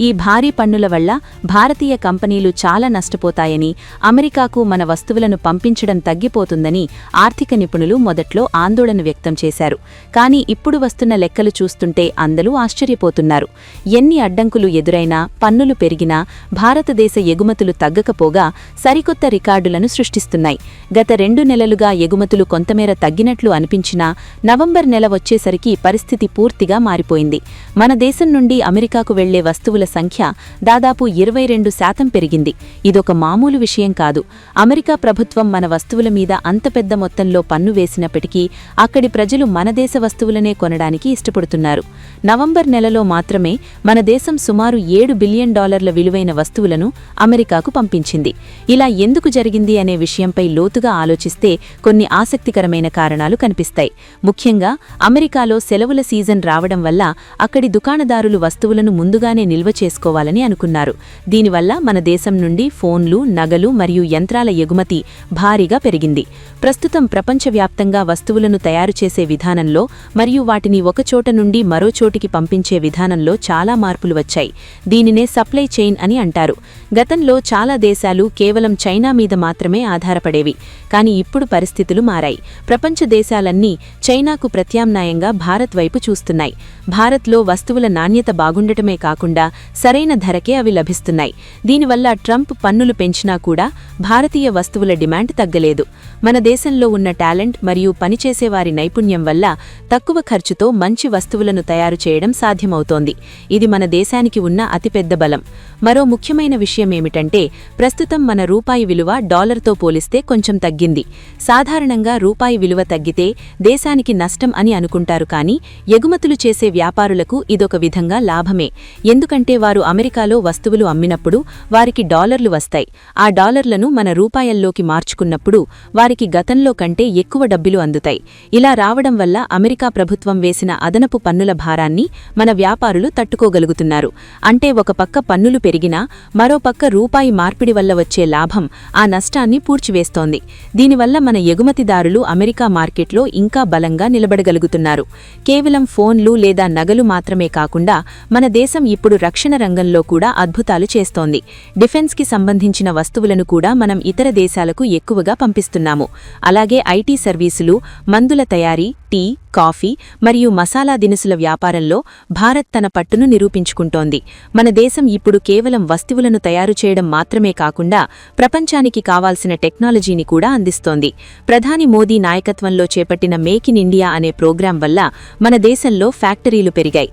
ఈ భారీ పన్నుల వల్ల భారతీయ కంపెనీలు చాలా నష్టపోతాయని అమెరికాకు మన వస్తువులను పంపించడం తగ్గిపోతుందని ఆర్థిక నిపుణులు మొదట్లో ఆందోళన వ్యక్తం చేశారు. కానీ ఇప్పుడు వస్తున్న లెక్కలు చూస్తుంటే అందరూ ఆశ్చర్యపోతున్నారు. ఎన్ని అడ్డంకులు ఎదురైనా పన్నులు పెరిగినా భారతదేశ ఎగుమతులు తగ్గకపోగా సరికొత్త రికార్డులను సృష్టిస్తున్నాయి. గత రెండు నెలలుగా ఎగుమతులు కొంతమేర తగ్గినట్లు అనిపించినా నవంబర్ నెల వచ్చేసరికి పరిస్థితి పూర్తిగా మారిపోయింది. మన దేశం నుండి అమెరికాకు వెళ్ళే వస్తువుల సంఖ్య దాదాపు ఇరవై రెండు శాతం పెరిగింది. ఇదొక మామూలు విషయం కాదు. అమెరికా ప్రభుత్వం మన వస్తువుల మీద అంత పెద్ద మొత్తంలో పన్ను వేసినప్పటికీ అక్కడి ప్రజలు మన దేశ వస్తువులనే కొనడానికి ఇష్టపడుతున్నారు. నవంబర్ నెలలో మాత్రమే మన దేశం సుమారు ఏడు బిలియన్ డాలర్ల విలువైన వస్తువులను అమెరికాకు పంపించింది. ఇలా ఎందుకు జరిగింది అనే విషయంపై లోతుగా ఆలోచిస్తే కొన్ని ఆసక్తికరమైన కారణాలు కనిపిస్తాయి. ముఖ్యంగా అమెరికాలో సెలవుల సీజన్ రావడం వల్ల అక్కడి దుకాణదారులు వస్తువులను ముందుగానే నిల్వ చేసుకోవాలని అనుకున్నారు. దీనివల్ల మన దేశం నుండి ఫోన్లు నగలు మరియు యంత్రాల ఎగుమతి భారీగా పెరిగింది. ప్రస్తుతం ప్రపంచవ్యాప్తంగా వస్తువులను తయారు చేసే విధానంలో మరియు వాటిని ఒకచోట నుండి మరో చోటికి పంపించే విధానంలో చాలా మార్పులు వచ్చాయి. దీనినే సప్లై చైన్ అని అంటారు. గతంలో చాలా దేశాలు కేవలం చైనా మీద మాత్రమే ఆధారపడేవి. కానీ ఇప్పుడు పరిస్థితులు మారాయి. ప్రపంచ దేశాలన్నీ చైనాకు ప్రత్యామ్నాయంగా భారత్ వైపు చూస్తున్నాయి. భారత్లో వస్తువుల నాణ్యత బాగుండటమే కాకుండా సరైన ధరకే అవి లభిస్తున్నాయి. దీనివల్ల ట్రంప్ పన్నులు పెంచినా కూడా భారతీయ వస్తువుల డిమాండ్ తగ్గలేదు. మన దేశంలో ఉన్న టాలెంట్ మరియు పనిచేసేవారి నైపుణ్యం వల్ల తక్కువ ఖర్చుతో మంచి వస్తువులను తయారు చేయడం సాధ్యమవుతోంది. ఇది మన దేశానికి ఉన్న అతిపెద్ద బలం. మరో ముఖ్యమైన విషయమేమిటంటే ప్రస్తుతం మన రూపాయి విలువ డాలర్తో పోలిస్తే కొంచెం తగ్గింది. సాధారణంగా రూపాయి విలువ తగ్గితే దేశానికి నష్టం అని అనుకుంటారు కానీ ఎగుమతులు చేసే వ్యాపారులకు ఇదొక విధంగా లాభమే. ఎందుకంటే వారు అమెరికాలో వస్తువులు అమ్మినప్పుడు వారికి డాలర్లు వస్తాయి. ఆ డాలర్లను మన రూపాయల్లోకి మార్చుకున్నప్పుడు వారికి గతంలో కంటే ఎక్కువ డబ్బులు అందుతాయి. ఇలా రావడం వల్ల అమెరికా ప్రభుత్వం వేసిన అదనపు పన్నుల భారాన్ని మన వ్యాపారులు తట్టుకోగలుగుతున్నారు. అంటే ఒక పక్క పన్నులు పెరిగినా మరో పక్క రూపాయి మార్పిడి వల్ల వచ్చే లాభం ఆ నష్టాన్ని పూడ్చివేస్తోంది. దీనివల్ల మన ఎగుమతిదారులు అమెరికా మార్కెట్లో ఇంకా బలంగా నిలబడగలుగుతున్నారు. కేవలం ఫోన్లు లేదా నగలు మాత్రమే కాకుండా మన దేశం ఇప్పుడు రక్షణ రంగంలో కూడా అద్భుతాలు చేస్తోంది. డిఫెన్స్కి సంబంధించిన వస్తువులను కూడా మనం ఇతర దేశాలకు ఎక్కువగా పంపిస్తున్నాము. అలాగే ఐటీ సర్వీసులు మందుల తయారీ టీ కాఫీ మరియు మసాలా దినుసుల వ్యాపారంలో భారత్ తన పట్టును నిరూపించుకుంటోంది. మన దేశం ఇప్పుడు కేవలం వస్తువులను తయారు చేయడం మాత్రమే కాకుండా ప్రపంచానికి కావాల్సిన టెక్నాలజీని కూడా అందిస్తోంది. ప్రధాని మోదీ నాయకత్వంలో చేపట్టిన మేక్ ఇన్ ఇండియా అనే ప్రోగ్రాం వల్ల మన దేశంలో ఫ్యాక్టరీలు పెరిగాయి.